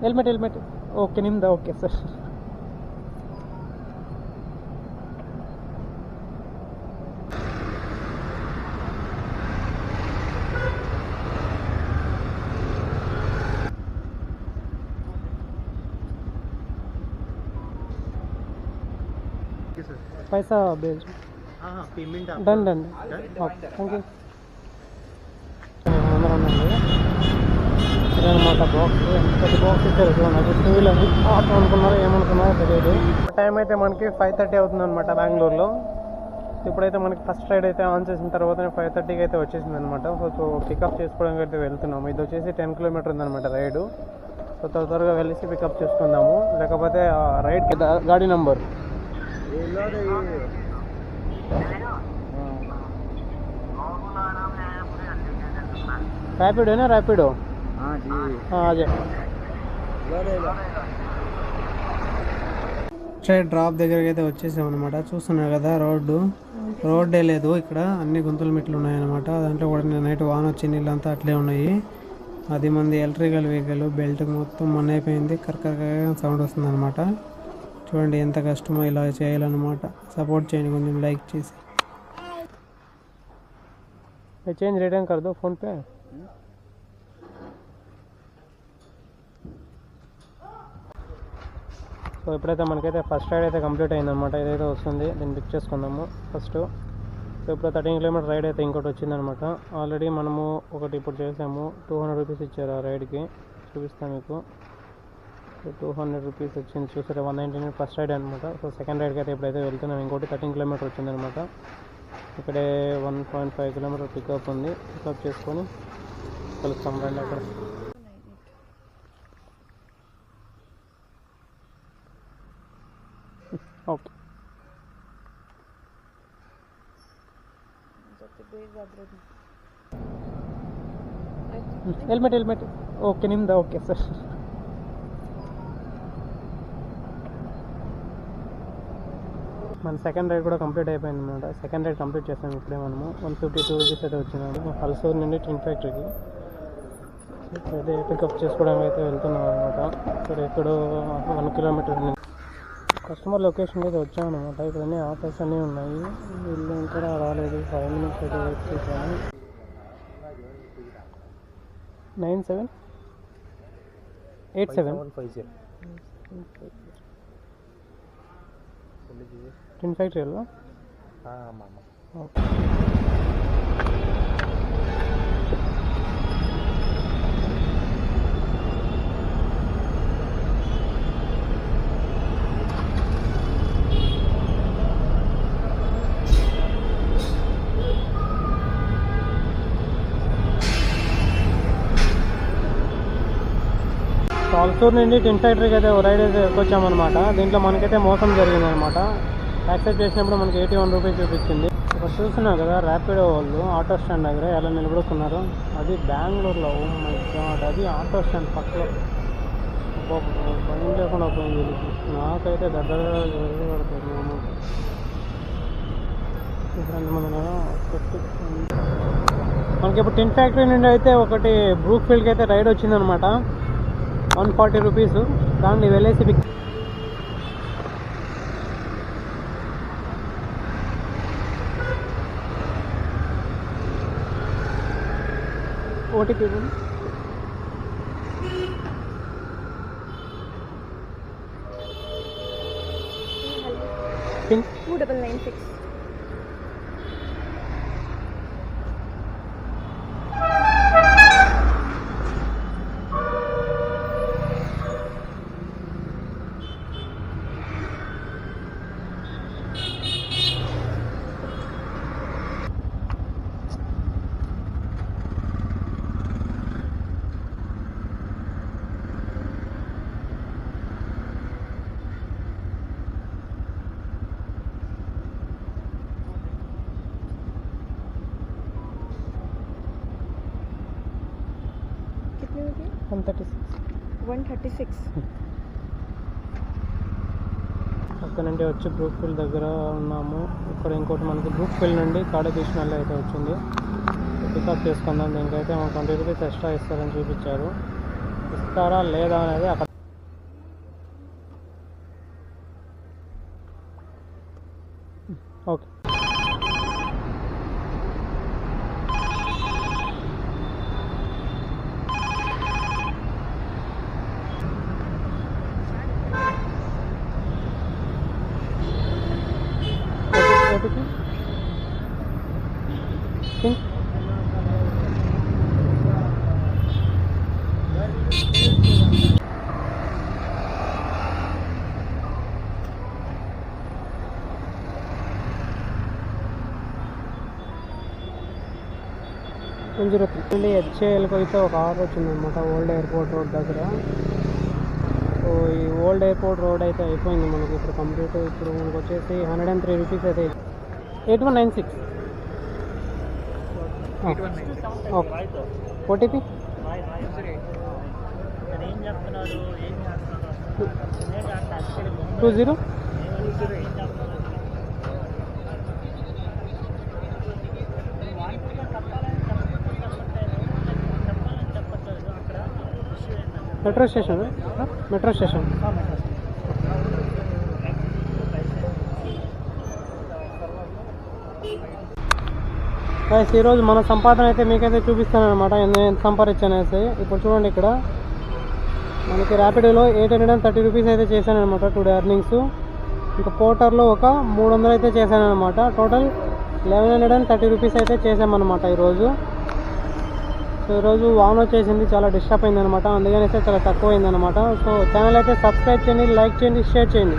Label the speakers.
Speaker 1: Helmet helmet okay ನಿಮ್ದು okay sir पैसा भेज
Speaker 2: हाँ हाँ
Speaker 1: payment done done thank you ఇదనమాట బాక్స్ పెద్ద బాక్స్ ఇచ్చారు చూడండి. టూ వీలర్ ఆటో అనుకున్నారో ఏమనుకున్నారో తెలియదు. టైం అయితే మనకి ఫైవ్ థర్టీ అవుతుంది అనమాట బెంగళూరులో. ఇప్పుడైతే మనకి ఫస్ట్ రైడ్ అయితే ఆన్ చేసిన తర్వాత ఫైవ్ థర్టీకి అయితే వచ్చేసింది అనమాట సో పికప్ చేసుకోవడానికి అయితే వెళ్తున్నాము. ఇది వచ్చేసి టెన్ కిలోమీటర్ ఉందన్నమాట రైడ్ సో త్వర త్వరగా వెళ్ళేసి పికప్ చేసుకుందాము. లేకపోతే ఆ రైడ్కి గాడి నంబర్ ర్యాపిడోనా ర్యాపిడో
Speaker 2: हाँ जी
Speaker 1: డ్రాప్ దగ్గరికి అయితే వచ్చేసాం అనమాట చూస్తున్నారు కదా రోడ్డు. రోడ్డే లేదు ఇక్కడ. అన్ని గుంతలు మెట్లు ఉన్నాయన్నమాట. దాంట్లో కూడా నైట్ వాన వచ్చి నీళ్ళంతా అట్లే ఉన్నాయి. అది మంది ఎలక్ట్రికల్ వెహికల్ బెల్ట్ మొత్తం మన అయిపోయింది. కరకర సౌండ్ వస్తుంది అనమాట చూడండి ఎంత కష్టమో ఇలా చేయాలన్నమాట. సపోర్ట్ చేయండి కొంచెం లైక్ చేసి. చేంజ్ రిటర్న్ కర్ దో సో ఇప్పుడైతే మనకైతే ఫస్ట్ రైడ్ అయితే కంప్లీట్ అయిందనమాట ఇదైతే వస్తుంది. దీన్ని పిక్ చేసుకుందాము ఫస్ట్ సో ఇప్పుడు థర్టీన్ కిలోమీటర్ రైడ్ అయితే ఇంకోటి వచ్చిందనమాట ఆల్రెడీ మనము ఒకటి ఇప్పుడు చేసాము. టూ హండ్రెడ్ రూపీస్ ఇచ్చారు ఆ రైడ్కి చూపిస్తాను మీకు. సో టూ హండ్రెడ్ రూపీస్ వచ్చింది. చూసారా? One ninety nine first ride అనమాట సో సెకండ్ రైడ్కి అయితే ఇప్పుడైతే వెళ్తున్నాం. ఇంకోటి థర్టీన్ కిలోమీటర్ వచ్చిందనమాట ఇక్కడే one point five kilometre pickup ఉంది. పికప్ చేసుకొని కలుస్తాం రండి అక్కడ. ఓకే ಹೆಲ್ಮೆಟ್ ಹೆಲ್ಮೆಟ್ ಓಕೆ ನಿಮ್ದು ಓಕೆ ಸರ್ మన సెకండ్ రైడ్ కూడా కంప్లీట్ అయిపోయింది అనమాట సెకండ్ రైడ్ కంప్లీట్ చేసాం ఇప్పుడే మనము వన్ ఫిఫ్టీ టూ రూపీస్ అయితే వచ్చినాము హల్సూర్ నుండి టిన్ ఫ్యాక్టరీకి అయితే పికప్ చేసుకోవడానికి అయితే వెళ్తున్నాం అనమాట ఇక్కడ ఎక్కడో వన్ కిలోమీటర్ కస్టమర్ లొకేషన్ అయితే వచ్చాను అనమాట. ఇక్కడ అన్ని ఆఫర్స్ అన్నీ ఉన్నాయి. వీళ్ళు ఇంకా రాలేదు. ఫైవ్ మినిట్స్ అయితే వెయిట్ చేశాను. Nine seven? Eight
Speaker 2: seven? Five
Speaker 1: zero. Tin
Speaker 2: factory Alva
Speaker 1: okay. సాల్సూర్ నుండి టిన్ ఫ్యాక్టరీకి అయితే రైడ్ అయితే దీంట్లో మనకైతే మోసం జరిగిందనమాట యాక్సెప్ట్ చేసినప్పుడు మనకి ఎయిటీ వన్ రూపీస్ చూపించింది. ఇక్కడ చూస్తున్నావు కదా ర్యాపిడో వాళ్ళు ఆటో స్టాండ్ దగ్గర ఎలా నిలబడుకున్నారు. అది బెంగళూరులో మై గాడ్ అది ఆటో స్టాండ్ పక్కలో. భయం లేకుండా పోయింది నాకైతే దగ్గర పడుతుంది మనకి ఇప్పుడు టిన్ ఫ్యాక్టరీ నుండి అయితే ఒకటి బ్రూక్ ఫీల్డ్కి అయితే రైడ్ వచ్చిందనమాట వన్ ఫార్టీ రూపీస్ దాన్ని వెళ్ళేసి pick
Speaker 3: OTP pin two double nine six అండి
Speaker 1: one thirty six.
Speaker 3: One thirty six.
Speaker 1: అక్కడ నుండి వచ్చి బ్రూక్ఫిల్ దగ్గర ఉన్నాము. ఇక్కడ ఇంకోటి మనకి బ్రూక్ఫిల్ నుండి కాడకృష్ణలో అయితే వచ్చింది. పికప్ చేసుకుందాం. దీనికైతే ట్వంటీ రూపీస్ ఎక్స్ట్రా ఇస్తారని చూపించారు. ఇస్తారా లేదా అనేది అక్కడ hmm. ఓకే. ఓటీపీ కొంచెం వన్ హెచ్ఏఎల్కి అయితే ఒక ఆర్డర్ వచ్చిందనమాట ఓల్డ్ ఎయిర్పోర్ట్ రోడ్ దగ్గర. సో ఈ ఓల్డ్ ఎయిర్పోర్ట్ రోడ్ అయితే అయిపోయింది మనకి ఇప్పుడు కంప్లీట్ ఇప్పుడు మనకు వచ్చేసి హండ్రెడ్ అండ్ త్రీ రూపీస్ అయితే eight one nine six okay OTP
Speaker 2: ఏం చెప్తున్నారు ఏం చేస్తున్నారు
Speaker 1: two zero metro station metro station guys ఈరోజు మన సంపాదన అయితే మీకైతే చూపిస్తాను అనమాట ఎంత సంపాదించాను ఇప్పుడు చూడండి ఇక్కడ. మనకి ర్యాపిడోలో eight hundred and thirty rupees అయితే చేశాను అనమాట టుడే ఎర్నింగ్స్. ఇంకా పోర్టర్లో ఒక మూడు వందలు అయితే చేశాను అనమాట total eleven hundred and thirty rupees అయితే చేసామన్నమాట ఈరోజు. సో ఈరోజు వాన్ వచ్చేసింది చాలా డిస్టర్బ్ అయిందనమాట అందుకని అయితే చాలా తక్కువ అయింది అనమాట సో ఛానల్ అయితే సబ్స్క్రైబ్ చేయండి లైక్ చేయండి షేర్ చేయండి.